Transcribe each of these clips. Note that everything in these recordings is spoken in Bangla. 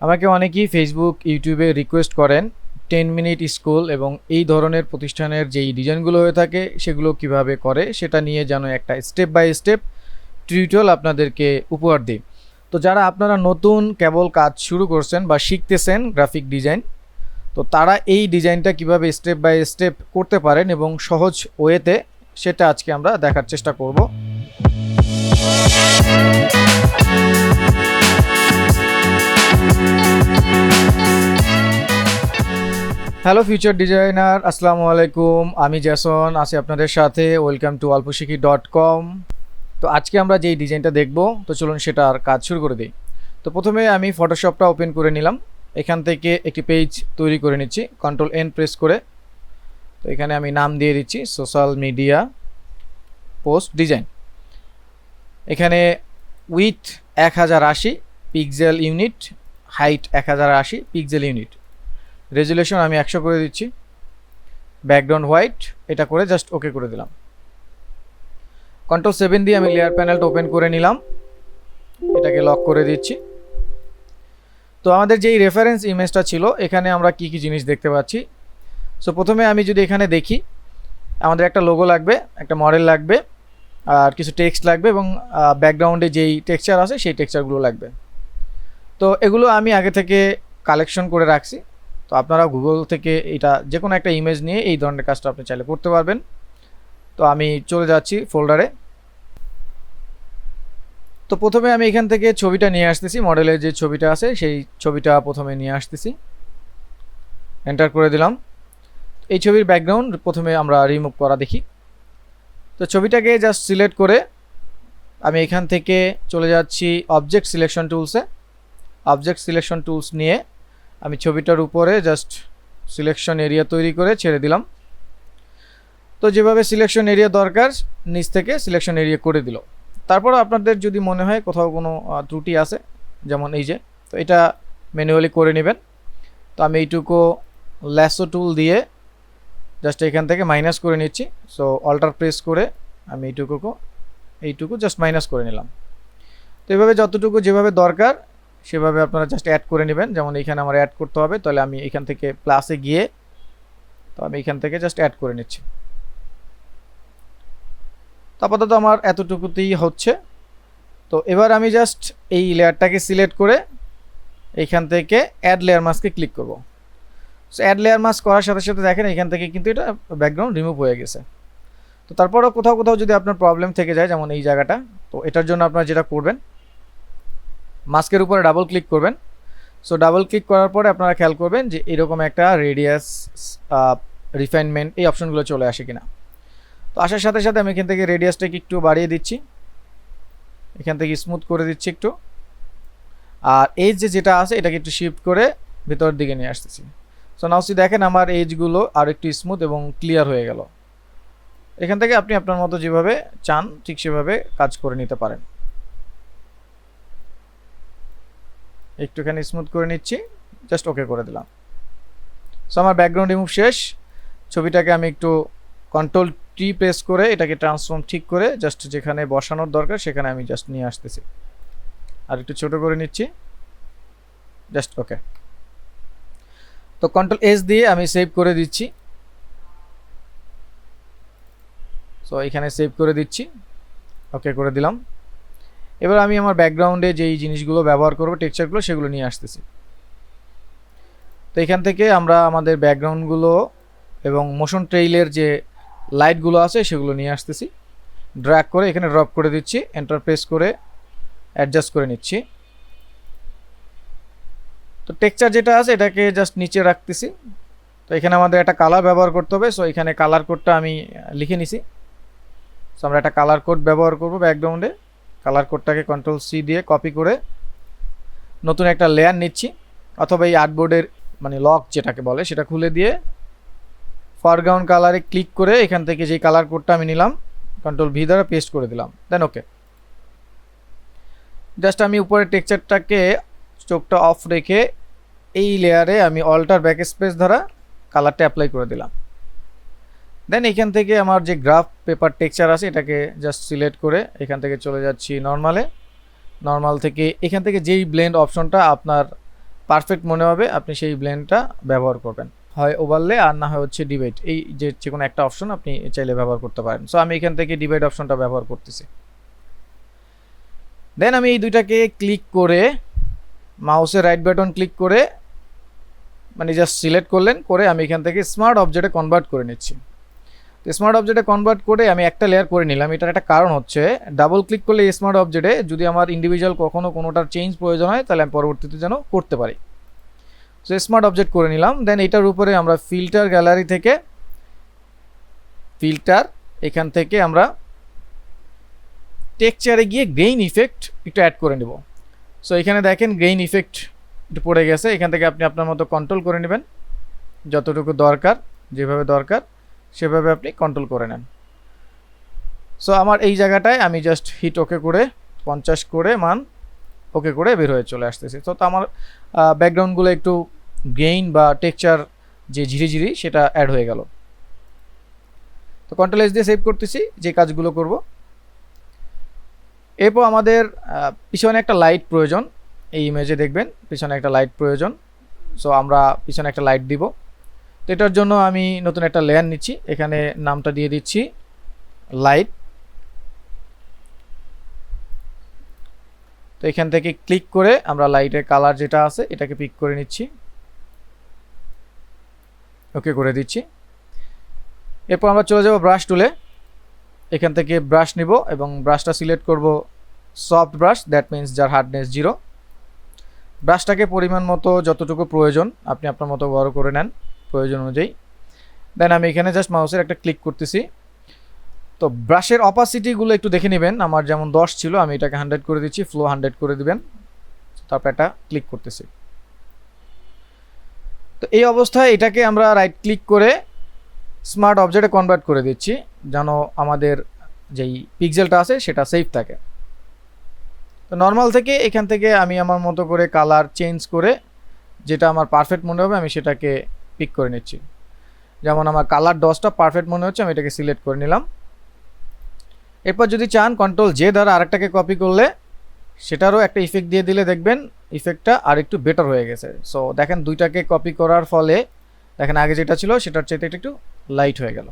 আমাকে অনেকেই ফেসবুক ইউটিউবে রিকোয়েস্ট করেন টেন মিনিট স্কুল এবং এই ধরনের প্রতিষ্ঠানের যেই ডিজাইনগুলো হয়ে থাকে, সেগুলো কীভাবে করে, সেটা নিয়ে যেন একটা স্টেপ বাই স্টেপ টিউটোরিয়াল আপনাদেরকে উপহার দিই। তো যারা আপনারা নতুন কেবল কাজ শুরু করছেন বা শিখতেছেন গ্রাফিক ডিজাইন তো তারা এই ডিজাইনটা কীভাবে স্টেপ বাই স্টেপ করতে পারেন এবং সহজ ওয়েতে সেটা আজকে আমরা দেখার চেষ্টা করব। হ্যালো ফিউচার ডিজাইনার আসসালামু আলাইকুম। আমি জ্যাসন আছি আপনাদের সাথে। Welcome to Alposhikhi dot com তো আজকে আমরা যেই ডিজাইনটা দেখব, তো চলুন সেটার কাজ শুরু করে দিই। তো প্রথমে আমি ফটোশপটা ওপেন করে নিলাম। এখান থেকে একটি পেজ তৈরি করে নিচ্ছি। কন্ট্রোল এন প্রেস করে। তো এখানে আমি নাম দিয়ে দিচ্ছি সোশ্যাল মিডিয়া পোস্ট ডিজাইন এখানে উইথ এক হাজার আশি পিক্সেল ইউনিট হাইট এক হাজার আশি পিক্সেল ইউনিট রেজুলেশন আমি একশো করে দিচ্ছি। ব্যাকগ্রাউন্ড হোয়াইট, এটা করে জাস্ট ওকে করে দিলাম। কন্ট্রোল সেভেন দিয়ে আমি লেয়ার প্যানেলটা ওপেন করে নিলাম। এটাকে লক করে দিচ্ছি। তো আমাদের যেই রেফারেন্স ইমেজটা ছিল, এখানে আমরা কি কি জিনিস দেখতে পাচ্ছি? সো প্রথমে আমি যদি এখানে দেখি, আমাদের একটা লোগো লাগবে, একটা মডেল লাগবে, আর কিছু টেক্সট লাগবে এবং ব্যাকগ্রাউন্ডে যেই টেক্সচার আছে, সেই টেক্সচারগুলো লাগবে। তো এগুলো আমি আগে থেকে কালেকশন করে রাখছি। তো আপনারা গুগল থেকে এটা যে কোনো একটা ইমেজ নিয়ে এই ধরনের কাজটা আপনি চাইলে করতে পারবেন। তো আমি চলে যাচ্ছি ফোল্ডারে তো প্রথমে আমি এখান থেকে ছবিটা নিয়ে আসতেছি মডেলের যে ছবিটা আছে সেই ছবিটা প্রথমে নিয়ে আসতেছি। এন্টার করে দিলাম। এই ছবির ব্যাকগ্রাউন্ড প্রথমে আমরা রিমুভ করা দেখি। তো ছবিটাকে জাস্ট সিলেক্ট করে আমি এখান থেকে চলে যাচ্ছি অবজেক্ট সিলেকশন টুলসে অবজেক্ট সিলেকশন টুলস নিয়ে আমি ছবিটার উপরে জাস্ট সিলেকশন এরিয়া তৈরি করে ছেড়ে দিলাম। তো যেভাবে সিলেকশন এরিয়া দরকার, নিচ থেকে সিলেকশন এরিয়া করে দিল। তারপর আপনাদের যদি মনে হয় কোথাও কোনো ত্রুটি আছে, যেমন এই যে, তো এটা ম্যানুয়ালি করে নেবেন। তো আমি এইটুকু ল্যাসো টুল দিয়ে জাস্ট এখান থেকে মাইনাস করে নিচ্ছি। সো অল্টার প্রেস করে আমি এইটুকু এইটুকু জাস্ট মাইনাস করে নিলাম। তো এভাবে যতটুকু যেভাবে দরকার সেভাবে আপনারা জাস্ট অ্যাড করে নেবেন। যেমন এখানে আমার অ্যাড করতে হবে, তাহলে আমি এখান থেকে প্লাসে গিয়ে তো আমি এখান থেকে জাস্ট অ্যাড করে নিচ্ছি। আপাতত আমার এতটুকুতেই হচ্ছে। তো এবার আমি জাস্ট এই লেয়ারটাকে সিলেক্ট করে এইখান থেকে অ্যাড লেয়ার মাস্কে ক্লিক করব। সো অ্যাড লেয়ার মাস্ক করার সাথে সাথে দেখেন এখান থেকে কিন্তু এটা ব্যাকগ্রাউন্ড রিমুভ হয়ে গেছে। তো তারপরেও কোথাও কোথাও যদি আপনার প্রবলেম থেকে যায়, যেমন এই জায়গাটা, তো এটার জন্য আপনারা যেটা করবেন মাস্কের উপরে ডাবল ক্লিক করবেন। সো ডাবল ক্লিক করার পরে আপনারা খেয়াল করবেন যে এরকম একটা রেডিয়াস রিফাইনমেন্ট এই অপশনগুলো চলে আসে কিনা। তো আসার সাথে সাথে আমি এখান থেকে রেডিয়াসটাকে একটু বাড়িয়ে দিচ্ছি। এখান থেকে স্মুথ করে দিচ্ছি একটু। আর এজ যে যেটা আছে, এটাকে একটু শিফট করে ভেতরের দিকে নিয়ে আসতেছি। সো নাওসি দেখেন আমার এজগুলো আর একটু স্মুথ এবং ক্লিয়ার হয়ে গেল। এখান থেকে আপনি আপনার মতো যেভাবে চান, ঠিক সেভাবে কাজ করে নিতে পারেন। একটুখানি স্মুথ করে নিচ্ছি জাস্ট ওকে করে দিলাম। সো আমার ব্যাকগ্রাউন্ড রিমুভ শেষ। ছবিটাকে আমি একটু কন্ট্রোল টি প্রেস করে এটাকে ট্রান্সফর্ম ঠিক করে জাস্ট যেখানে বসানোর দরকার সেখানে আমি জাস্ট নিয়ে আসতেছি। আর একটু ছোট করে নিচ্ছি। জাস্ট ওকে তো কন্ট্রোল এস দিয়ে আমি সেভ করে দিচ্ছি। সো এখানে সেভ করে দিচ্ছি। ওকে করে দিলাম। এবার আমি আমার ব্যাকগ্রাউন্ডে যেই জিনিসগুলো ব্যবহার করব টেক্সচারগুলো সেগুলো নিয়ে আসতেছি। তো এখান থেকে আমরা আমাদের ব্যাকগ্রাউন্ডগুলো এবং মোশন ট্রেইলের যে লাইটগুলো আছে, সেগুলো নিয়ে আসতেছি। ড্র্যাগ করে এখানে ড্রপ করে দিচ্ছি এন্টার প্রেস করে অ্যাডজাস্ট করে নিচ্ছি। তো টেক্সচার যেটা আছে, এটাকে জাস্ট নিচে রাখতেছি। তো এখানে আমাদের একটা কালার ব্যবহার করতে হবে সো এখানে কালার কোডটা আমি লিখে নিছি। সো আমরা একটা কালার কোড ব্যবহার করব ব্যাকগ্রাউন্ডে কালার কোডটাকে কন্ট্রোল সি দিয়ে কপি করে নতুন একটা লেয়ার নিচ্ছি, অথবা এই আর্টবোর্ডের মানে লক যেটাকে বলে সেটা খুলে দিয়ে ফরগ্রাউন্ড কালারে ক্লিক করে এখান থেকে যেই কালার কোডটা আমি নিলাম কন্ট্রোল ভি দ্বারা পেস্ট করে দিলাম দেন ওকে জাস্ট আমি উপরে টেক্সচারটাকে চোখটা অফ রেখে এই লেয়ারে আমি অল্টার ব্যাক স্পেস দ্বারা কালারটা অ্যাপ্লাই করে দিলাম। দেন এখান থেকে আমার যে গ্রাফ পেপার টেক্সচার আছে, এটাকে জাস্ট সিলেক্ট করে এখান থেকে চলে যাচ্ছি নর্মালে নর্মাল থেকে এখান থেকে যেই ব্লেন্ড অপশনটা আপনার পারফেক্ট মনে হবে, আপনি সেই ব্লেন্ডটা ব্যবহার করবেন। হয় ওভারলে আর না হয় হচ্ছে ডিবেট এই যে যে কোনো একটা অপশন আপনি চাইলে ব্যবহার করতে পারেন। সো আমি এখান থেকে ডিবেট অপশনটা ব্যবহার করতেছি। দেন আমি এই দুইটাকে ক্লিক করে মাউসের রাইট বাটন ক্লিক করে মানে জাস্ট সিলেক্ট করলেন, করে আমি এখান থেকে স্মার্ট অবজেক্টে কনভার্ট করে নিচ্ছি। স্মার্ট অবজেক্টে কনভার্ট করে আমি একটা লেয়ার করে নিলাম। এটার একটা কারণ হচ্ছে ডাবল ক্লিক করলে স্মার্ট অবজেক্টে যদি আমার ইন্ডিভিজুয়াল কখনো কোনোটার চেঞ্জ প্রয়োজন হয়, তাহলে আমি পরবর্তীতে যেন করতে পারি। সো স্মার্ট অবজেক্ট করে নিলাম। দেন এটার উপরে আমরা ফিল্টার গ্যালারি থেকে ফিল্টার এখান থেকে আমরা টেক্সচারে গিয়ে গ্রেইন ইফেক্ট একটু অ্যাড করে নেব। সো এখানে দেখেন গ্রেইন ইফেক্ট একটু পড়ে গেছে। এখান থেকে আপনি আপনার মতো কন্ট্রোল করে নেবেন। যতটুকু দরকার, যেভাবে দরকার। সেভাবে আপনি কন্ট্রোল করে নেন। সো আমার এই জায়গাটায় আমি জাস্ট হিট ওকে করে, পঞ্চাশ করে মান ওকে করে বের হয়ে চলে আসতেছি। তো তো আমার ব্যাকগ্রাউন্ডগুলো একটু গেইন বা টেক্সচার যে ঝিরিঝিরি সেটা অ্যাড হয়ে গেল। তো কন্ট্রোল এস দিয়ে সেভ করতেছি, যে কাজগুলো করব। এরপর আমাদের পিছনে একটা লাইট প্রয়োজন। এই ইমেজে দেখবেন, পিছনে একটা লাইট প্রয়োজন। সো আমরা পিছনে একটা লাইট দিব। এটার জন্য আমি নতুন একটা লেয়ার নিচ্ছি। এখানে নামটা দিয়ে দিচ্ছি লাইট তো এখান থেকে ক্লিক করে আমরা লাইটের কালার যেটা আছে, এটাকে পিক করে নিচ্ছি। ওকে করে দিচ্ছি। এরপর আমরা চলে যাব ব্রাশ টুলে এখান থেকে ব্রাশ নিব এবং ব্রাশটা সিলেক্ট করব সফট ব্রাশ দ্যাট মিন্স যার হার্ডনেস জিরো ব্রাশটাকে পরিমাণ মতো যতটুকু প্রয়োজন, আপনি আপনার মতো বড় করে নেন। প্রয়োজন অনুযায়ী। দেন আমি এখানে জাস্ট মাউসের একটা ক্লিক করতেছি। তো ব্রাশের অপাসিটিগুলো একটু দেখে নেবেন। আমার যেমন দশ ছিল, আমি এটাকে হান্ড্রেড করে দিচ্ছি ফ্লো হান্ড্রেড করে দিবেন। তারপর একটা ক্লিক করতেছি। তো এই অবস্থায় এটাকে আমরা রাইট ক্লিক করে স্মার্ট অবজেক্টে কনভার্ট করে দিচ্ছি, যেন আমাদের যেই পিক্সেলটা আছে, সেটা সেফ থাকে। তো নর্মাল থেকে এখান থেকে আমি আমার মতো করে কালার চেঞ্জ করে, যেটা আমার পারফেক্ট মনে হবে, আমি সেটাকে পিক করে নিচ্ছি। যেমন আমার কালার ডসটা পারফেক্ট মনে হচ্ছে, আমি এটাকে সিলেক্ট করে নিলাম। এরপর যদি চান কন্ট্রোল জে দ্বারা আরেকটাকে কপি করলে সেটারও একটা ইফেক্ট দিয়ে দিলে দেখবেন ইফেক্টটা আর একটু বেটার হয়ে গেছে। সো দেখেন দুইটাকে কপি করার ফলে, দেখেন আগে যেটা ছিল সেটার চাইতে একটু একটু লাইট হয়ে গেল।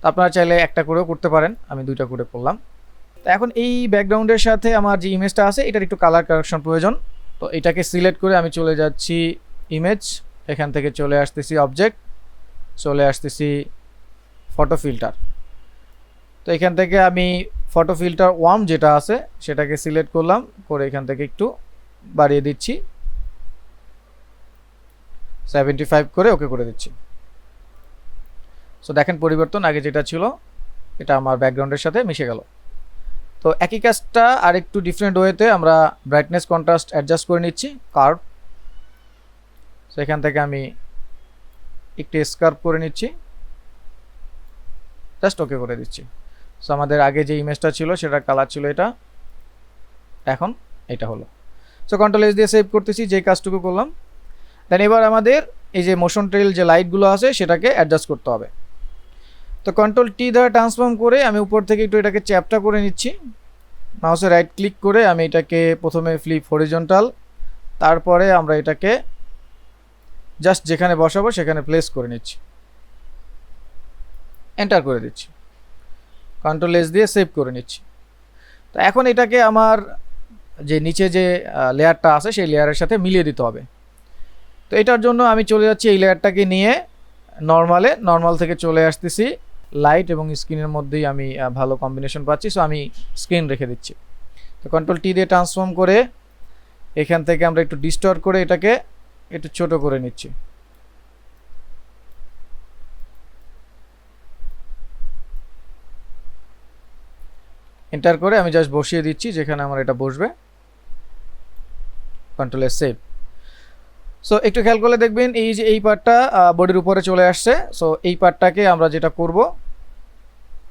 তো আপনারা চাইলে একটা করেও করতে পারেন, আমি দুইটা করে করলাম। তো এখন এই ব্যাকগ্রাউন্ডের সাথে আমার যে ইমেজটা আছে, এটার একটু কালার কারেকশন প্রয়োজন। তো এটাকে সিলেক্ট করে আমি চলে যাচ্ছি ইমেজ এখান থেকে চলে আসতেছি অবজেক্ট চলে আসতেছি ফটো ফিল্টার তো এখান থেকে আমি ফটো ফিল্টার ওয়ার্ম যেটা আছে, সেটাকে সিলেক্ট করলাম, করে এখান থেকে একটু বাড়িয়ে দিচ্ছি। সেভেন্টি ফাইভ করে ওকে করে দিচ্ছি। সো দেখেন পরিবর্তন, আগে যেটা ছিল, এটা আমার ব্যাকগ্রাউন্ডের সাথে মিশে গেল। তো একই কাজটা আর একটু ডিফারেন্ট ওয়েতে আমরা ব্রাইটনেস কন্ট্রাস্ট অ্যাডজাস্ট করে নিচ্ছি কার্ভ সেখান থেকে আমি একটু স্কার্প করে নিচ্ছি। জাস্ট ওকে করে দিচ্ছি। সো আমাদের আগে যে ইমেজটা ছিল, সেটার কালার ছিল এটা। এখন এটা হলো। সো কন্ট্রোল এস দিয়ে সেভ করতেছি যে কাজটুকু করলাম। দেন এবার আমাদের এই যে মোশন ট্রেল যে লাইটগুলো আছে, সেটাকে অ্যাডজাস্ট করতে হবে। তো কন্ট্রোল টি দ্বারা ট্রান্সফর্ম করে আমি উপর থেকে একটু এটাকে চ্যাপটা করে নিচ্ছি। মাউসে রাইট ক্লিক করে আমি এটাকে প্রথমে ফ্লিপ হরিজন্টাল তারপরে আমরা এটাকে জাস্ট যেখানে বসাবো, সেখানে প্লেস করে নিচ্ছি। এন্টার করে দিচ্ছি। কন্ট্রোল এস দিয়ে সেভ করে নিচ্ছি। তো এখন এটাকে আমার যে নিচে যে লেয়ারটা আছে, সেই লেয়ারের সাথে মিলিয়ে দিতে হবে। তো এটার জন্য আমি চলে যাচ্ছি এই লেয়ারটাকে নিয়ে নর্মালে নর্মাল থেকে চলে আসতেছি। লাইট এবং স্ক্রিনের মধ্যেই আমি ভালো কম্বিনেশন পাচ্ছি সো আমি স্ক্রিন রেখে দিচ্ছি। তো কন্ট্রোল টি দিয়ে ট্রান্সফর্ম করে এখান থেকে আমরা একটু ডিস্টর করে এটাকে একটু ছোট করে নিচ্ছি। এন্টার করে আমি জাস্ট বসিয়ে দিচ্ছি, যেখানে আমার এটা বসবে। কন্ট্রোল সেভ সো একটু খেয়াল করলে দেখবেন এই যে এই পার্টটা বডির উপরে চলে আসছে। সো এই পার্টটাকে আমরা যেটা করব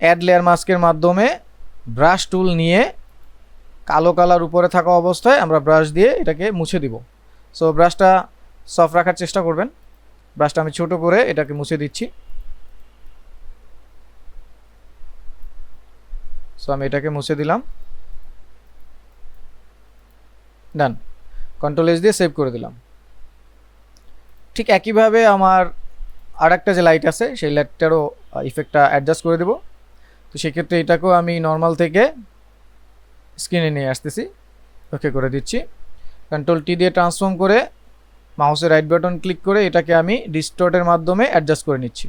অ্যাড লেয়ার মাস্কের মাধ্যমে ব্রাশ টুল নিয়ে কালো কালার উপরে থাকা অবস্থায় আমরা ব্রাশ দিয়ে এটাকে মুছে দিব। সো ব্রাশটা সফট রাখার চেষ্টা করবেন। ব্রাশটা আমি ছোট করে এটাকে মুছে দিচ্ছি। সো আমি এটাকে মুছে দিলাম। ডান কন্ট্রোল এস দিয়ে সেভ করে দিলাম। ঠিক একইভাবে আমার আর একটা যে লাইট আছে, সেই লাইটটারও ইফেক্টটা অ্যাডজাস্ট করে দেবো। তো সেক্ষেত্রে এটাকেও আমি নর্মাল থেকে স্ক্রিনে নিয়ে আসতেছি। ওকে করে দিচ্ছি। কন্ট্রোল টি দিয়ে ট্রান্সফর্ম করে মাউসের রাইট বাটন ক্লিক করে এটাকে আমি ডিস্টোর্টের মাধ্যমে অ্যাডজাস্ট করে নিচ্ছি।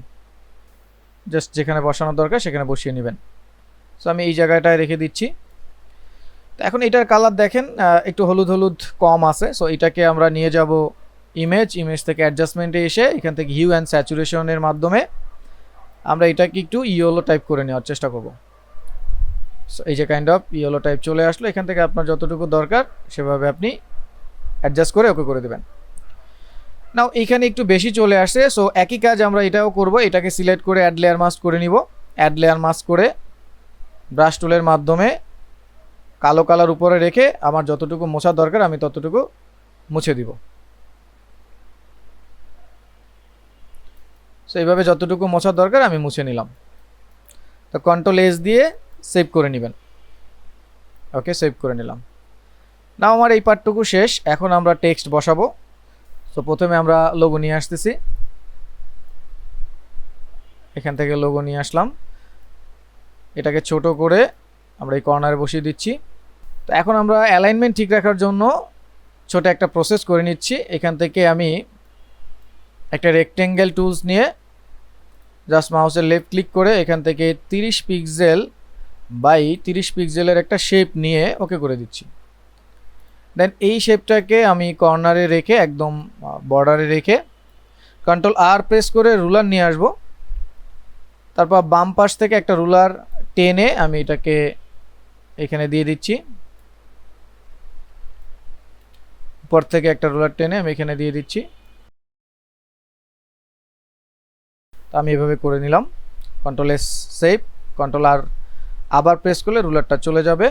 জাস্ট যেখানে বসানো দরকার সেখানে বসিয়ে নেবেন। সো আমি এই জায়গাটায় রেখে দিচ্ছি। তো এখন এটার কালার দেখেন একটু হলুদ হলুদ কম আছে। সো এটাকে আমরা নিয়ে যাব ইমেজ ইমেজ থেকে অ্যাডজাস্টমেন্টে এসে এখান থেকে হিউ অ্যান্ড স্যাচুরেশনের মাধ্যমে আমরা এটাকে একটু ইয়েলো টাইপ করে নেওয়ার চেষ্টা করব। সো এই যে কাইন্ড অফ ইয়েলো টাইপ চলে আসলো। এখান থেকে আপনার যতটুকু দরকার সেভাবে আপনি অ্যাডজাস্ট করে ওকে করে দেবেন। নাও এখানে একটু বেশি চলে আসে সো একই কাজ আমরা এটাও করব, এটাকে সিলেক্ট করে অ্যাড লেয়ার মাস্ক করে নিব। অ্যাড লেয়ার মাস্ক করে ব্রাশ টুলের মাধ্যমে কালো কালার উপরে রেখে আমার যতটুকু মোছা দরকার, আমি ততটুকু মুছে দিব। সো এইভাবে যতটুকু মোছার দরকার, আমি মুছে নিলাম। তো কন্ট্রোল এস দিয়ে সেভ করে নেবেন। ওকে সেভ করে নিলাম। না আমার এই পার্টটুকু শেষ, এখন আমরা টেক্সট বসাবো। তো প্রথমে আমরা লোগো নিয়ে আসতেছি। এখান থেকে লোগো নিয়ে আসলাম। এটাকে ছোট করে আমরা এই কর্নারে বসিয়ে দিচ্ছি। তো এখন আমরা অ্যালাইনমেন্ট ঠিক রাখার জন্য ছোট একটা প্রসেস করে নিচ্ছি। এখান থেকে আমি একটা রেক্টেঙ্গেল টুলস নিয়ে জাস্ট মাউসের লেফট ক্লিক করে এখান থেকে তিরিশ পিক্সেল বাই তিরিশ পিক্সেলের একটা শেপ নিয়ে ওকে করে দিচ্ছি। দেন এই শেপটাকে আমি কর্নারে রেখে একদম বর্ডারে রেখে কন্ট্রোল আর প্রেস করে রুলার নিয়ে আসব। তারপর বাম পাশ থেকে একটা রুলার টেনে আমি এটাকে এখানে দিয়ে দিচ্ছি। উপর থেকে একটা রুলার টেনে আমি এখানে দিয়ে দিচ্ছি। আমি এভাবে করে নিলাম। Control S save control R আবার প্রেস করলে রুলারটা চলে যাবে।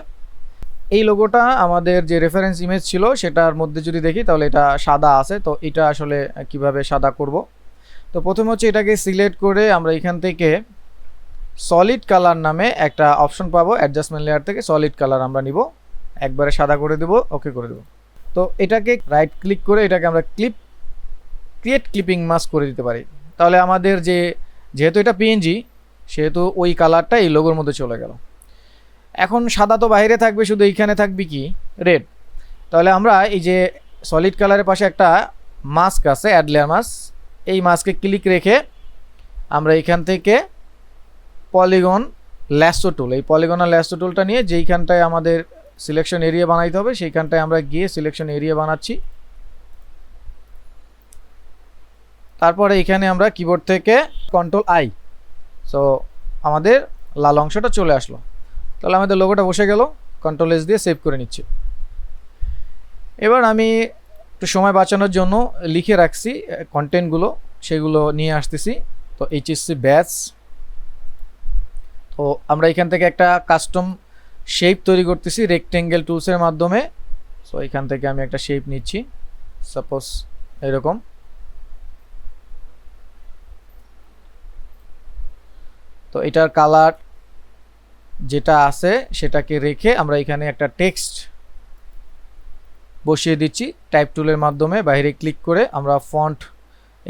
এই লোগোটা আমাদের যে রেফারেন্স ইমেজ ছিল সেটার মধ্যে যদি দেখি তাহলে এটা সাদা আছে। তো এটা আসলে কীভাবে সাদা করব? তো প্রথমে হচ্ছে এটাকে সিলেক্ট করে আমরা এখান থেকে সলিড কালার নামে একটা অপশন পাবো। অ্যাডজাস্টমেন্ট লেয়ার থেকে সলিড কালার আমরা নিব। একবারে সাদা করে দেব ওকে করে দেব। তো এটাকে রাইট ক্লিক করে এটাকে আমরা ক্লিপ ক্রিয়েট ক্লিপিং মাস্ক করে দিতে পারি। তাহলে আমাদের যে, যেহেতু এটা পিএনজি সেহেতু ওই কালারটা এই লোগোর মধ্যে চলে গেল। এখন সাদা তো বাইরে থাকবে, শুধু এইখানে থাকবে কি? রেড তাহলে আমরা এই যে সলিড কালারের পাশে একটা মাস্ক আছে অ্যাড লেয়ার মাস্ক এই মাস্কে ক্লিক রেখে আমরা এখান থেকে পলিগন ল্যাস্টো টুল এই পলিগনাল ল্যাস্টো টুলটা নিয়ে যেইখানটায় আমাদের সিলেকশন এরিয়া বানাইতে হবে, সেইখানটায় আমরা গিয়ে সিলেকশন এরিয়া বানাচ্ছি। তারপরে এখানে আমরা কিবোর্ড থেকে কন্ট্রোল আই সো আমাদের লাল অংশটা চলে আসলো। তাহলে আমাদের লোগোটা বসে গেল কন্ট্রোল এস দিয়ে সেভ করে নিচ্ছি। এবার আমি একটু সময় বাঁচানোর জন্য লিখে রাখছি কন্টেন্টগুলো সেগুলো নিয়ে আসতেছি। তো এইচএসসি ব্যাচ তো আমরা এখান থেকে একটা কাস্টম শেপ তৈরি করতেছি রেক্টেঙ্গেল টুলসের মাধ্যমে। সো এখান থেকে আমি একটা শেপ নিচ্ছি সাপোজ এরকম। তো এটার কালার যেটা আছে সেটাকে রেখে আমরা এখানে একটা টেক্সট বসিয়ে দিচ্ছি টাইপ টুলের মাধ্যমে। বাইরে ক্লিক করে আমরা ফন্ট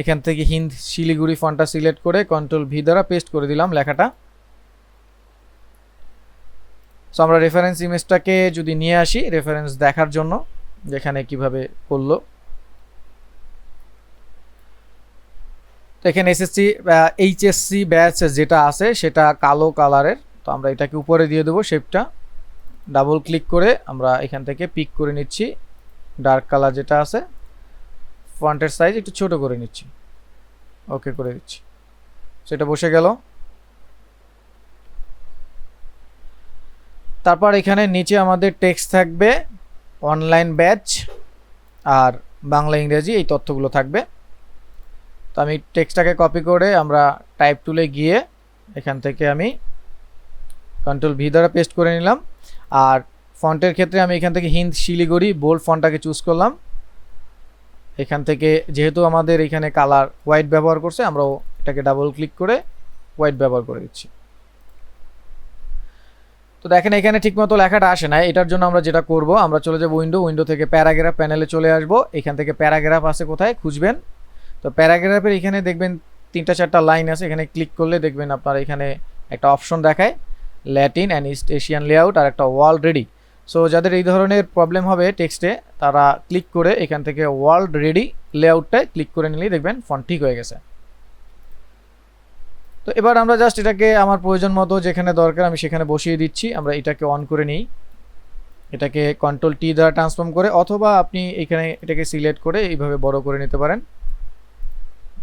এখান থেকে হিন্দ, শিলিগুড়ি ফন্টটা সিলেক্ট করে কন্ট্রোল ভি দ্বারা পেস্ট করে দিলাম লেখাটা। সো আমরা রেফারেন্স ইমেজটাকে যদি নিয়ে আসি রেফারেন্স দেখার জন্য, যেখানে কীভাবে করল। তো এখানে এসএসসি এইচএসসি ব্যাচ যেটা আছে, সেটা কালো কালারের তো আমরা এটাকে উপরে দিয়ে দেবো শেপটা ডাবল ক্লিক করে আমরা এখান থেকে পিক করে নিচ্ছি। ডার্ক কালার যেটা আছে ফন্টের সাইজ একটু ছোট করে নিচ্ছি। ওকে করে দিচ্ছি। সেটা বসে গেল। তারপর এখানে নিচে আমাদের টেক্সট থাকবে অনলাইন ব্যাচ আর বাংলা ইংরেজি এই তথ্যগুলো থাকবে। তো আমি টেক্সটটাকে কপি করে আমরা টাইপ টুলে গিয়ে এখান থেকে আমি কন্ট্রোল ভি দ্বারা পেস্ট করে নিলাম। আর ফন্টের ক্ষেত্রে আমি এখান থেকে হিন্দ শিলিগুড়ি বোল্ড ফন্টটাকে চুজ করলাম। এখান থেকে যেহেতু আমাদের এখানে কালার হোয়াইট ব্যবহার করছে, আমরাও এটাকে ডাবল ক্লিক করে হোয়াইট ব্যবহার করে দিচ্ছি। তো দেখেন এখানে ঠিকমতো লেখাটা আসে না এটার জন্য আমরা যেটা করব, আমরা চলে যাব উইন্ডো উইন্ডো থেকে প্যারাগ্রাফ প্যানেলে চলে আসব। এখান থেকে প্যারাগ্রাফ আছে কোথায়, খুঁজবেন। তো প্যারাগ্রাফের এখানে দেখবেন তিনটা চারটা লাইন আছে। এখানে ক্লিক করলে দেখবেন আপনার এখানে একটা অপশন দেখায়। Latin and East Asian layout আর একটা ওয়ার্ল্ড রেডি সো যাদের এই ধরনের প্রবলেম হবে টেক্সটে তারা ক্লিক করে এখান থেকে ওয়ার্ল্ড রেডি লেআউটটায় ক্লিক করে নিলেই দেখবেন ফন্ট ঠিক হয়ে গেছে। তো এবার আমরা জাস্ট এটাকে আমার প্রয়োজন মতো যেখানে দরকার আমি সেখানে বসিয়ে দিচ্ছি। আমরা এটাকে অন করে নিই। এটাকে কন্ট্রোল টি দ্বারা ট্রান্সফর্ম করে অথবা আপনি এখানে এটাকে সিলেক্ট করে এইভাবে বড় করে নিতে পারেন।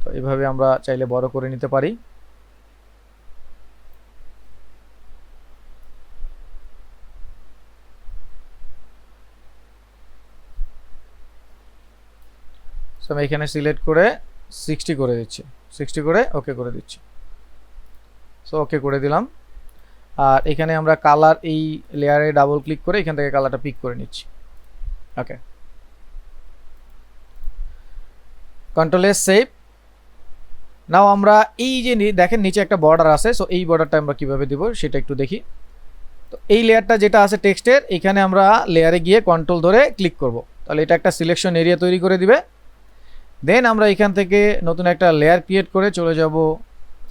তো এইভাবে আমরা চাইলে বড় করে নিতে পারি। সো আমি এখানে সিলেক্ট করে সিক্সটি করে দিচ্ছি। সিক্সটি করে ওকে করে দিচ্ছি। সো ওকে করে দিলাম। আর এখানে আমরা কালার এই লেয়ারে ডাবল ক্লিক করে এখান থেকে কালারটা পিক করে নিচ্ছি। Okay control S save now আমরা এই যে দেখেন নিচে একটা বর্ডার আছে সো এই বর্ডারটা আমরা কীভাবে দিব সেটা একটু দেখি। তো এই লেয়ারটা যেটা আছে টেক্সটের এখানে আমরা লেয়ারে গিয়ে কন্ট্রোল ধরে ক্লিক করব। তাহলে এটা একটা সিলেকশন এরিয়া তৈরি করে দিবে। দেন আমরা এখান থেকে নতুন একটা লেয়ার ক্রিয়েট করে চলে যাব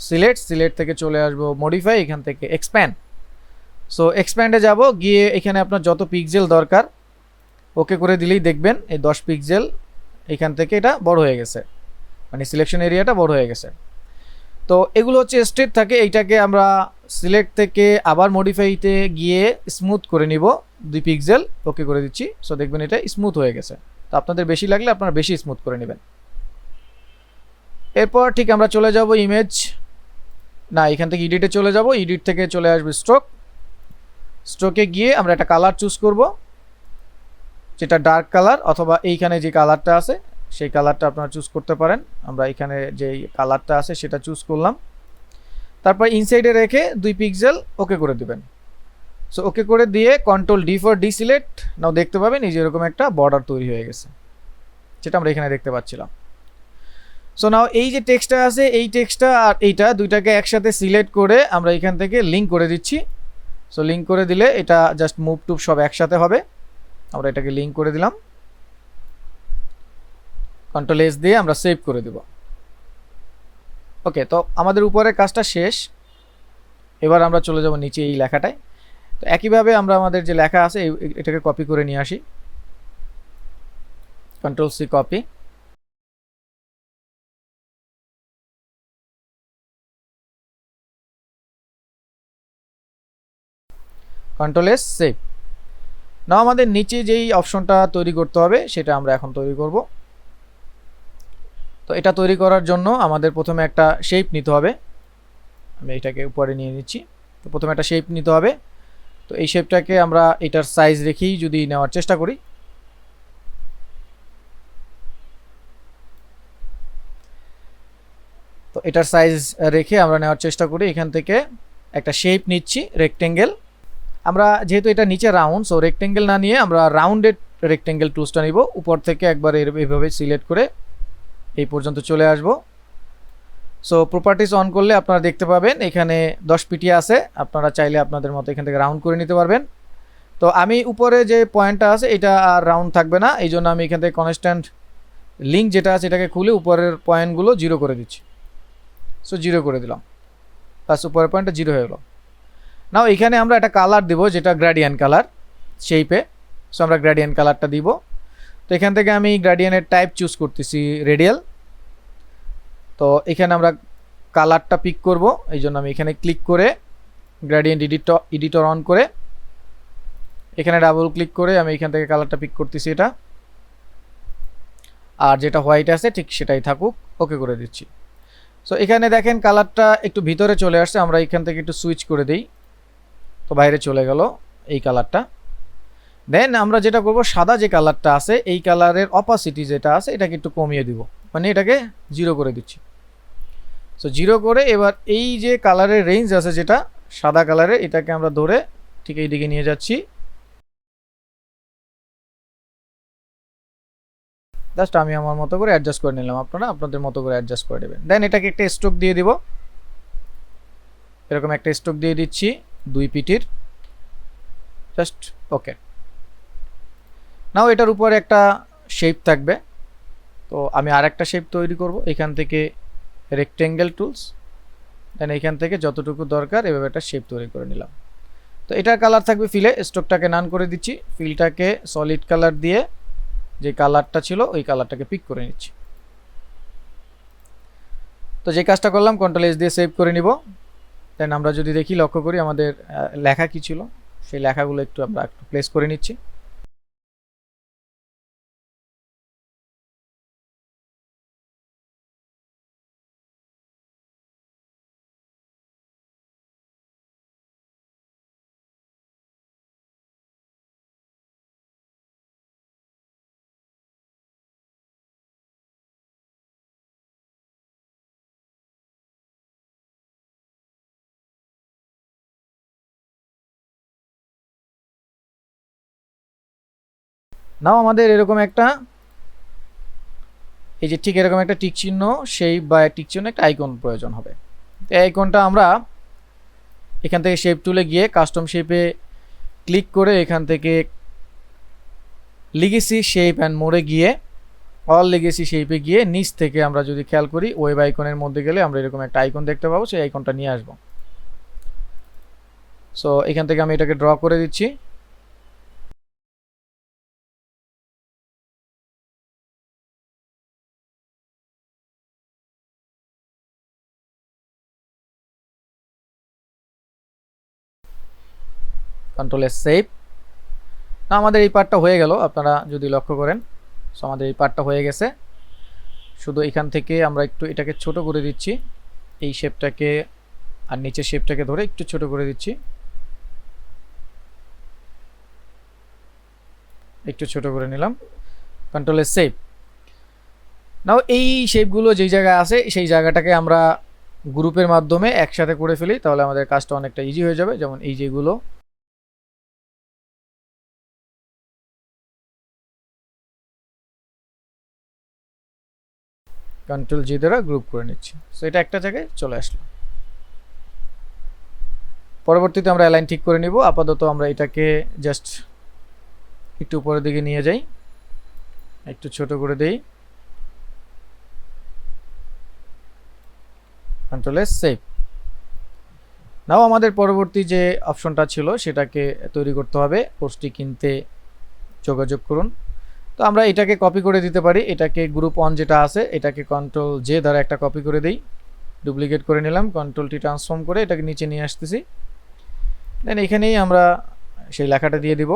সিলেট সিলেট থেকে চলে আসব মডিফাই এখান থেকে এক্সপ্যান্ড সো এক্সপ্যান্ডে যাব, গিয়ে এখানে আপনার যত পিক্সেল দরকার ওকে করে দিলেই দেখবেন এই দশ পিক্সেল এখান থেকে এটা বড় হয়ে গেছে। মানে সিলেকশন এরিয়াটা বড় হয়ে গেছে। তো এগুলো হচ্ছে স্টেট থাকে, এইটাকে আমরা সিলেক্ট থেকে আবার মডিফাইতে গিয়ে স্মুথ করে নিব। দুই পিক্সেল ওকে করে দিচ্ছি। সো দেখবেন এটা স্মুথ হয়ে গেছে। তো আপনাদের বেশি লাগলে আপনারা বেশি স্মুথ করে নেবেন। এরপর ঠিক আমরা চলে যাব ইমেজ না, এখান থেকে এডিটে চলে যাব। এডিট থেকে চলে আসবে স্ট্রোক স্ট্রোকে গিয়ে আমরা একটা কালার চুজ করব, যেটা ডার্ক কালার অথবা এইখানে যে কালারটা আছে, সেই কালারটা আপনারা চুজ করতে পারেন। আমরা এখানে যে কালারটা আছে, সেটা চুজ করলাম। তারপর ইনসাইডে রেখে দুই পিক্সেল ওকে করে দিবেন। সো ওকে করে দিয়ে control D for deselect now দেখতে পাবেন এই যে এরকম একটা বর্ডার তৈরি হয়ে গেছে, যেটা আমরা এখানে দেখতে পাচ্ছিলাম। সো নাও এই যে টেক্সটটা আছে, এই টেক্সটটা আর এইটা দুইটাকে একসাথে সিলেক্ট করে আমরা এখান থেকে লিঙ্ক করে দিচ্ছি। সো লিঙ্ক করে দিলে এটা জাস্ট মুভ টুভ সব একসাথে হবে। আমরা এটাকে লিঙ্ক করে দিলাম। কন্ট্রোল এস দিয়ে আমরা সেভ করে দেব। ওকে তো আমাদের উপরে কাজটা শেষ। এবার আমরা চলে যাব নিচে এই লেখাটায়। তো একইভাবে আমরা আমাদের যে লেখা আছে এটাকে কপি করে নিয়ে আসি। Control C copy control S save না আমাদের নিচে যেই অপশনটা তৈরি করতে হবে, সেটা আমরা এখন তৈরি করব। তো এটা তৈরি করার জন্য আমাদের প্রথমে একটা শেপ নিতে হবে। আমি এটাকে উপরে নিয়ে নিচ্ছি। তো প্রথমে একটা শেপ নিতে হবে। তো এই শেপটাকে আমরা এটার সাইজ রেখেই যদি নেওয়ার চেষ্টা করি। তো এটার সাইজ রেখে আমরা নেওয়ার চেষ্টা করি। এখান থেকে একটা শেপ নিচ্ছি রেক্টেঙ্গেল আমরা যেহেতু এটা নিচে রাউন্ড সো রেক্টেঙ্গেল না নিয়ে আমরা রাউন্ডেড রেক্টেঙ্গেল টুলসটা নিব। উপর থেকে একবার এইভাবে সিলেক্ট করে এই পর্যন্ত চলে আসব। সো প্রপার্টিস অন করলে আপনারা দেখতে পাবেন, এখানে দশ পিটি আছে। আপনারা চাইলে আপনাদের মতো এখান থেকে রাউন্ড করে নিতে পারবেন। তো আমি উপরে যে পয়েন্টটা আছে, এটা আর রাউন্ড থাকবে না। এই জন্য আমি এখান থেকে কনস্ট্যান্ট লিঙ্ক যেটা আছে, এটাকে খুলে উপরের পয়েন্টগুলো জিরো করে দিচ্ছি। সো জিরো করে দিলাম। প্লাস উপরের পয়েন্টটা জিরো হয়ে গেলো। নাও এখানে আমরা একটা কালার দিব, যেটা গ্র্যাডিয়ান কালার শেপে সো আমরা গ্র্যাডিয়ান কালারটা দিব। তো এখান থেকে আমি গ্র্যাডিয়ানের টাইপ চুজ করতেছি রেডিয়াল তো এখানে আমরা কালারটা পিক করব, এই জন্য আমি এখানে ক্লিক করে গ্র্যাডিয়েন্ট এডিটর এডিটর অন করে এখানে ডাবল ক্লিক করে আমি এখান থেকে কালারটা পিক করতেছি এটা। আর যেটা হোয়াইট আছে, ঠিক সেটাই থাকুক ওকে করে দিচ্ছি। সো এখানে দেখেন কালারটা একটু ভিতরে চলে আসছে, আমরা এখান থেকে একটু সুইচ করে দিই। তো বাইরে চলে গেল এই কালারটা। দেন আমরা যেটা করব, সাদা যে কালারটা আছে, এই কালারের অপাসিটি যেটা আছে, এটাকে একটু কমিয়ে দিব। মানে এটাকে জিরো করে দিচ্ছি। সো জিরো করে এবার এই যে কালারের রেঞ্জ আছে যেটা, সাদা কালারের, এটাকে আমরা ধরে ঠিক এই দিকে নিয়ে যাচ্ছি। জাস্ট আমি আমার মতো করে অ্যাডজাস্ট করে নিলাম আপনারা, আপনাদের মতো করে অ্যাডজাস্ট করে দেবেন দেন এটাকে একটা স্ট্রোক দিয়ে দিব। এরকম একটা স্ট্রোক দিয়ে দিচ্ছি। দুই পিটির জাস্ট ওকে নাও এটার উপরে একটা শেপ থাকবে। তো আমি আর একটা শেপ তৈরি করব। এখান থেকে রেক্টেঙ্গেল টুলস দেন এখান থেকে যতটুকু দরকার এভাবে একটা শেপ তৈরি করে নিলাম। তো এটার কালার থাকবে ফিলে স্ট্রোকটাকে নান করে দিচ্ছি। ফিলটাকে সলিড কালার দিয়ে যে কালারটা ছিল, ওই কালারটাকে পিক করে নিচ্ছি। তো যে কাজটা করলাম কন্ট্রোল এস দিয়ে সেভ করে নিব। দেন আমরা যদি দেখি, লক্ষ্য করি আমাদের লেখা কী ছিল? সেই লেখাগুলো একটু আমরা একটু প্লেস করে নিচ্ছি। নাও আমাদের এরকম একটা, এই যে ঠিক এরকম একটা টিক চিহ্ন সেই বা টিক চিহ্ন, একটা আইকন প্রয়োজন হবে। এই আইকনটা আমরা এখান থেকে শেপ টুলে গিয়ে কাস্টম শেপে ক্লিক করে এখান থেকে লিগেসি শেপ অ্যান্ড মোড়ে গিয়ে অল লিগেসি শেপে গিয়ে নিচ থেকে আমরা যদি খেয়াল করি ওয়েব আইকনের মধ্যে গেলে আমরা এরকম একটা আইকন দেখতে পাবো, সেই আইকনটা নিয়ে আসব। সো এখান থেকে আমি এটাকে ড্র করে দিচ্ছি। কন্ট্রোল এস সেভ না, আমাদের এই পার্টটা হয়ে গেল, আপনারা যদি লক্ষ্য করেন। সো আমাদের এই পার্টটা হয়ে গেছে। শুধু এখান থেকে আমরা একটু এটাকে ছোট করে দিচ্ছি। এই শেপটাকে আর নিচের শেপটাকে ধরে একটু ছোট করে দিচ্ছি। একটু ছোট করে নিলাম। কন্ট্রোল এস সেভ নাও এই শেপগুলো যেই জায়গায় আছে, সেই জায়গাটাকে আমরা গ্রুপের মাধ্যমে একসাথে করে ফেলি, তাহলে আমাদের কাজটা অনেকটা ইজি হয়ে যাবে। যেমন এই যেগুলো। কন্ট্রোল জি দ্বারা গ্রুপ করে নিচ্ছি। সো এটা একটা জায়গায় চলে আসলো। পরবর্তীতে আমরা অ্যালাইন ঠিক করে নিব। আপাতত আমরা এটাকে জাস্ট একটু উপরের দিকে নিয়ে যাই। একটু ছোট করে দেই। কন্ট্রোল এস সেভ নাও আমাদের পরবর্তী যে অপশনটা ছিল, সেটাকে তৈরি করতে হবে। পোস্টটি কিনতে যোগাযোগ করুন। তো আমরা এটাকে কপি করে দিতে পারি। এটাকে গ্রুপ অন যেটা আছে, এটাকে কন্ট্রোল জে দ্বারা একটা কপি করে দিই। ডুপ্লিকেট করে নিলাম কন্ট্রোলটি ট্রান্সফর্ম করে এটাকে নিচে নিয়ে আসতেছি। দেন এখানেই আমরা সেই লেখাটা দিয়ে দিব।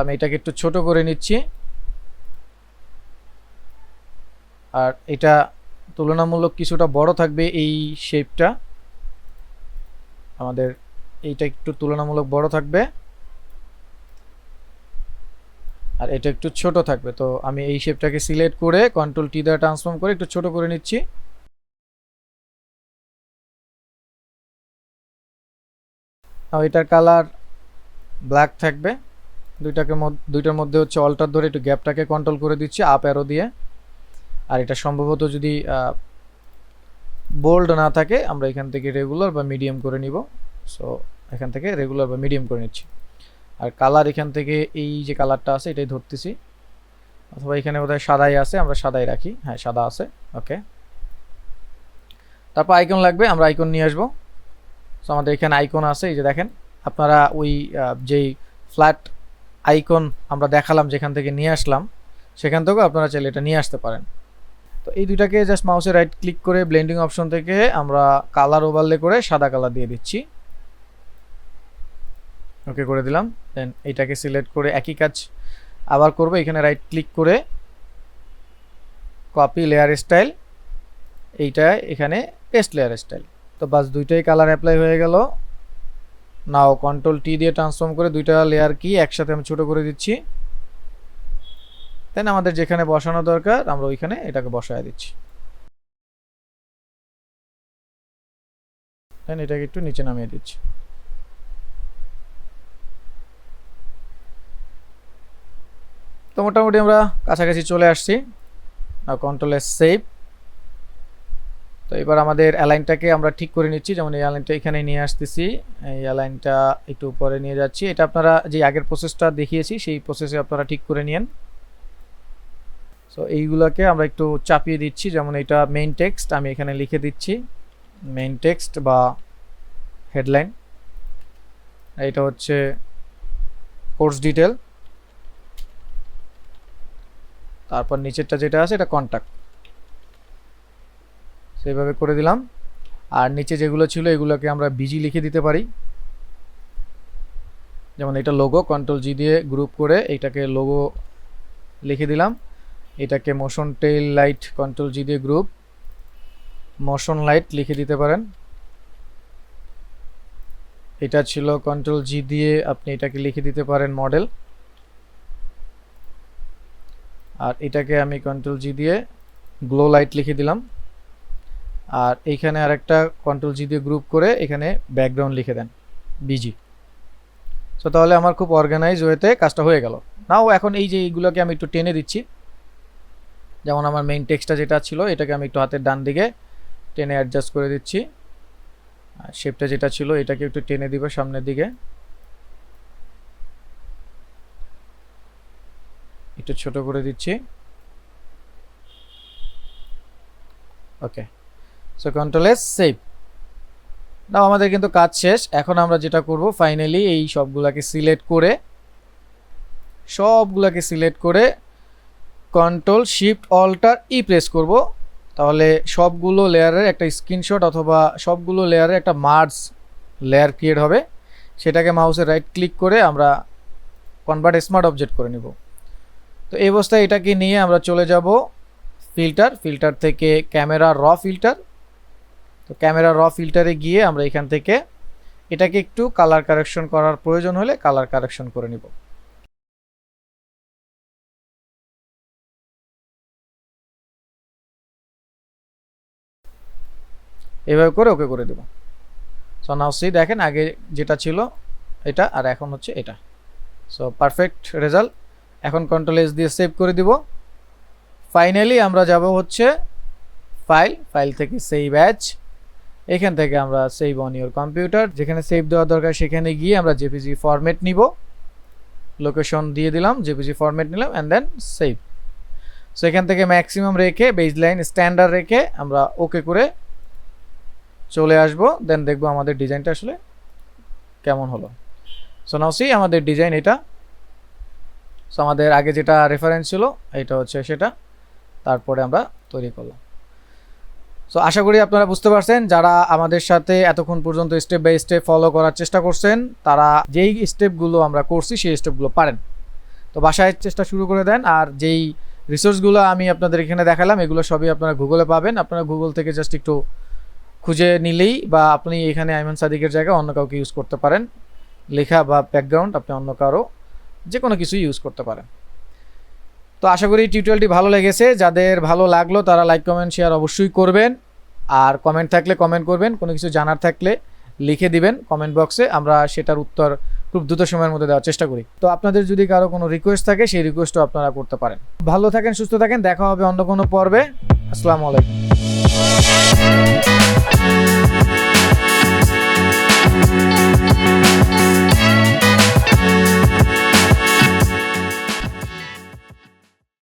আমি এটাকে একটু ছোট করে নিচ্ছি। আর এটা তুলনামূলক কিছুটা বড় থাকবে এই শেপটা আমাদের এইটা একটু তুলনামূলক বড় থাকবে। আর এটা একটু ছোট থাকবে। তো আমি এই শেপটাকে সিলেক্ট করে কন্ট্রোল টি দ্বারা ট্রান্সফর্ম করে একটু ছোট করে নিচ্ছি। আর এটার কালার ব্ল্যাক থাকবে। দুইটাকে দুইটার মধ্যে হচ্ছে অল্টার ধরে একটু গ্যাপটাকে কন্ট্রোল করে দিচ্ছি আপ অ্যারো দিয়ে। আর এটা সম্ভবত যদি বোল্ড না থাকে, আমরা এখান থেকে রেগুলার বা মিডিয়াম করে নিব। সো এখান থেকে রেগুলার বা মিডিয়াম করে নিচ্ছি। আর কালার এখান থেকে এই যে কালারটা আছে, এটাই ধরতেছি। অথবা এখানে বোধহয় সাদাই আছে, আমরা সাদাই রাখি। হ্যাঁ সাদা আছে। ওকে তারপর আইকন লাগবে, আমরা আইকন নিয়ে আসব। সো আমাদের এখানে আইকন আছে, এই যে দেখেন। আপনারা ওই যেই ফ্ল্যাট আইকন আমরা দেখালাম, যেখান থেকে নিয়ে আসলাম, সেখান থেকেও আপনারা চাইলে এটা নিয়ে আসতে পারেন। তো এই দুইটাকে জাস্ট মাউসে রাইট ক্লিক করে ব্লেন্ডিং অপশন থেকে আমরা কালার ওভারলে করে সাদা কালার দিয়ে দিচ্ছি। ওকে করে দিলাম। দেন এইটাকে সিলেক্ট করে একই কাজ আবার করব। এখানে রাইট ক্লিক করে কপি লেয়ার স্টাইল এইটা এখানে পেস্ট লেয়ার স্টাইল তো বাস দুইটাই কালার অ্যাপ্লাই হয়ে গেল। নাও কন্ট্রোল টি দিয়ে ট্রান্সফর্ম করে দুইটা লেয়ার কি একসাথে আমি ছোটো করে দিচ্ছি। দেন আমাদের যেখানে বসানো দরকার, আমরা ওইখানে এটাকে বসায় দিচ্ছি। দেন এটাকে একটু নিচে নামিয়ে দিচ্ছি। তো মোটামুটি আমরা কাছাকাছি চলে আসছি। কন্ট্রোল এস সেভ তো এবার আমাদের অ্যালাইনটাকে আমরা ঠিক করে নিচ্ছি। যেমন এই অ্যালাইনটা এখানে নিয়ে আসতেছি। এই অ্যালাইনটা একটু উপরে নিয়ে যাচ্ছি। এটা আপনারা যে আগের প্রসেসটা দেখিয়েছি, সেই প্রসেসে আপনারা ঠিক করে নিন সো এইগুলোকে আমরা একটু চাপিয়ে দিচ্ছি, যেমন এটা মেইন টেক্সট আমি এখানে লিখে দিচ্ছি। মেইন টেক্সট বা হেডলাইন এটা হচ্ছে কোর্স ডিটেল তারপর নিচেরটা যেটা আছে, এটা কন্ট্যাক্ট সেইভাবে করে দিলাম। আর নিচে যেগুলো ছিল, এগুলোকে আমরা বিজি লিখে দিতে পারি। যেমন এটা লোগো কন্ট্রোল জি দিয়ে গ্রুপ করে এইটাকে লোগো লিখে দিলাম। এটাকে motion tail light control G দিয়ে গ্রুপ মোশন লাইট লিখে দিতে পারেন। এটা ছিল কন্ট্রোল জি দিয়ে আপনি এটাকে লিখে দিতে পারেন মডেল আর এটাকে আমি কন্ট্রোল জি দিয়ে গ্লো লাইট লিখে দিলাম। আর এইখানে আরেকটা কন্ট্রোল জি দিয়ে গ্রুপ করে এখানে ব্যাকগ্রাউন্ড লিখে দেন বিজি সো তাহলে আমার খুব অর্গানাইজ ওয়েতে কাজটা হয়ে গেল। নাও এখন এই যে এইগুলোকে আমি একটু টেনে দিচ্ছি। যেমন আমার মেইন টেক্সটটা যেটা ছিল, এটাকে আমি একটু হাতের ডান দিকে টেনে অ্যাডজাস্ট করে দিচ্ছি। আর শেপটা যেটা ছিল, এটাকে একটু টেনে দিব সামনের দিকে। একটু ছোট করে দিচ্ছি। Okay so control S save now আমাদের কিন্তু কাজ শেষ। এখন আমরা যেটা করব ফাইনালি এই সবগুলাকে সিলেক্ট করে, সবগুলাকে সিলেক্ট করে control shift alter E press করব। তাহলে সবগুলো লেয়ারের একটা স্ক্রিনশট অথবা সবগুলো লেয়ারের একটা মার্জ লেয়ার ক্রিয়েট হবে। সেটাকে মাউসে রাইট ক্লিক করে আমরা কনভার্ট স্মার্ট অবজেক্ট করে নিব। তো এই অবস্থায় এটাকে নিয়ে আমরা চলে যাব ফিল্টার ফিল্টার থেকে ক্যামেরা র ফিল্টার তো ক্যামেরা র ফিল্টারে গিয়ে আমরা এখান থেকে এটাকে একটু কালার কারেকশন করার প্রয়োজন হলে কালার কারেকশন করে নিব। এভাবে করে ওকে করে দেবো। সো নাও সি দেখেন আগে যেটা ছিল এটা আর এখন হচ্ছে এটা। সো পারফেক্ট রেজাল্ট এখন কন্ট্রোল এস দিয়ে সেভ করে দিব। ফাইনালি আমরা যাব হচ্ছে ফাইল ফাইল থেকে সেভ অ্যাচ এখান থেকে আমরা সেভ অন ইউর কম্পিউটার যেখানে সেভ দেওয়া দরকার সেখানে গিয়ে আমরা জেপিজি ফরম্যাট নিব। লোকেশন দিয়ে দিলাম জেপিজি ফরম্যাট নিলাম অ্যান্ড দেন সেভ সো এখান থেকে ম্যাক্সিমাম রেখে বেজ লাইন স্ট্যান্ডার্ড রেখে আমরা ওকে করে চলে আসব দেন দেখব আমাদের ডিজাইনটা আসলে কেমন হলো। সো নাও সি আমাদের ডিজাইন এটা। সো আমাদের আগে যেটা রেফারেন্স ছিল, এটা হচ্ছে সেটা। তারপরে আমরা তৈরি করলাম। সো আশা করি আপনারা বুঝতে পারছেন, যারা আমাদের সাথে এতক্ষণ পর্যন্ত স্টেপ বাই স্টেপ ফলো করার চেষ্টা করছেন, তারা যেই স্টেপগুলো আমরা করছি, সেই স্টেপগুলো পারেন। তো বাসায় চেষ্টা শুরু করে দেন, আর যেই রিসোর্সগুলো আমি আপনাদের এখানে দেখালাম, এগুলো সবই আপনারা গুগলে পাবেন। আপনারা গুগল থেকে জাস্ট একটু খুঁজে নিলেই বা আপনি এখানে আইমান সাদিকের জায়গায় অন্য কাউকে ইউজ করতে পারেন। লেখা বা ব্যাকগ্রাউন্ড আপনি অন্য কারও যে কোনো কিছু ইউজ করতে পারেন। তো আশা করি টিউটোরিয়ালটি ভালো লেগেছে। যাদের ভালো লাগল তারা লাইক কমেন্ট শেয়ার অবশ্যই করবেন। আর কমেন্ট থাকলে কমেন্ট করবেন। কোনো কিছু জানার থাকলে লিখে দিবেন কমেন্ট বক্সে আমরা সেটার উত্তর খুব দ্রুত সময়ের মধ্যে দেওয়ার চেষ্টা করি। তো আপনাদের যদি কারও কোনো রিকোয়েস্ট থাকে সেই রিকোয়েস্টও আপনারা করতে পারেন। ভালো থাকেন, সুস্থ থাকেন। দেখা হবে অন্য কোনো পর্বে। আসসালামু আলাইকুম। Música